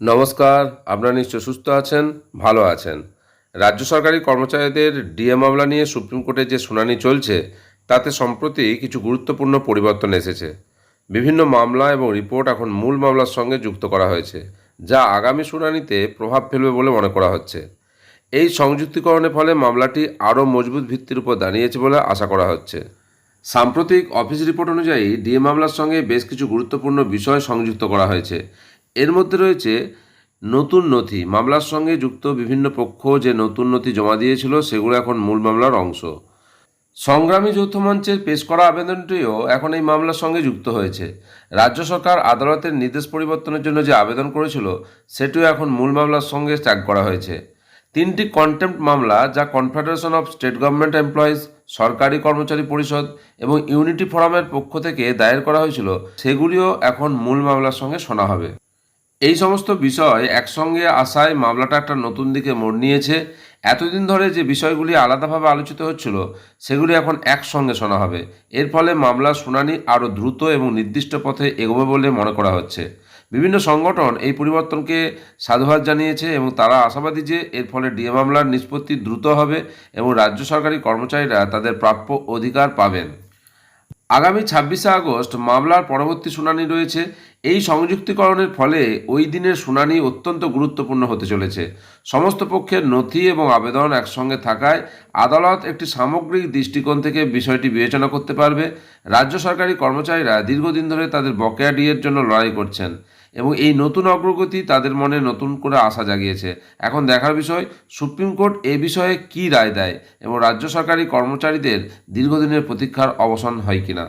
নমস্কার, আপনারা নিশ্চয় সুস্থ আছেন, ভালো আছেন। রাজ্য সরকারি কর্মচারীদের ডিএ মামলা নিয়ে সুপ্রিম কোর্টে যে শুনানি চলছে, তাতে সম্প্রতি কিছু গুরুত্বপূর্ণ পরিবর্তন এসেছে। বিভিন্ন মামলা এবং রিপোর্ট এখন মূল মামলার সঙ্গে যুক্ত করা হয়েছে, যা আগামী শুনানিতে প্রভাব ফেলবে বলে মনে করা হচ্ছে। এই সংযুক্তিকরণের ফলে মামলাটি আরও মজবুত ভিত্তির উপর দাঁড়িয়েছে বলে আশা করা হচ্ছে। সাম্প্রতিক অফিস রিপোর্ট অনুযায়ী ডিএ মামলার সঙ্গে বেশ কিছু গুরুত্বপূর্ণ বিষয় সংযুক্ত করা হয়েছে এর মধ্যে রয়েছে নতুন নথি। মামলার সঙ্গে যুক্ত বিভিন্ন পক্ষ যে নতুন নথি জমা দিয়েছিল, সেগুলো এখন মূল মামলার অংশ। সংগ্রামী যৌথ মঞ্চের পেশ করা আবেদনটিও এখন এই মামলার সঙ্গে যুক্ত হয়েছে। রাজ্য সরকার আদালতের নির্দেশ পরিবর্তনের জন্য যে আবেদন করেছিল, সেটিও এখন মূল মামলার সঙ্গে ট্যাগ করা হয়েছে। তিনটি কন্টেম্পট মামলা, যা confederation of state government employees সরকারি কর্মচারী পরিষদ এবং ইউনিটি ফোরামের পক্ষ থেকে দায়ের করা হয়েছিল, সেগুলিও এখন মূল মামলার সঙ্গে শোনা হবে। এই সমস্ত বিষয় একসঙ্গে আসায় মামলাটা একটা নতুন দিকে মোড় নিয়েছে। এতদিন ধরে যে বিষয়গুলি আলাদাভাবে আলোচিত হচ্ছিল, সেগুলি এখন একসঙ্গে শোনা হবে। এর ফলে মামলার শুনানি আরও দ্রুত এবং নির্দিষ্ট পথে এগোবে বলে মনে করা হচ্ছে। বিভিন্ন সংগঠন এই পরিবর্তনকে সাধুবাদ জানিয়েছে এবং তারা আশাবাদী যে এর ফলে ডিএ মামলার নিষ্পত্তি দ্রুত হবে এবং রাজ্য সরকারি কর্মচারীরা তাদের প্রাপ্য অধিকার পাবেন। আগামী ছাব্বিশে আগস্ট মামলার পরবর্তী শুনানি রয়েছে এই সংযুক্তিকরণের ফলে ওই দিনের শুনানি অত্যন্ত গুরুত্বপূর্ণ হতে চলেছে। সমস্ত পক্ষের নথি এবং আবেদন একসঙ্গে থাকায় আদালত একটি সামগ্রিক দৃষ্টিকোণ থেকে বিষয়টি বিবেচনা করতে পারবে। রাজ্য সরকারি কর্মচারীরা দীর্ঘদিন ধরে তাদের বকেয়া ডিএর জন্য লড়াই করছেন এবং এই নতুন অগ্রগতি তাদের মনে নতুন করে আশা জাগিয়েছে। এখন দেখার বিষয়, সুপ্রিম কোর্ট এ বিষয়ে কী রায় দেয় এবং রাজ্য সরকারি কর্মচারীদের দীর্ঘদিনের প্রতীক্ষার অবসান হয় কিনা?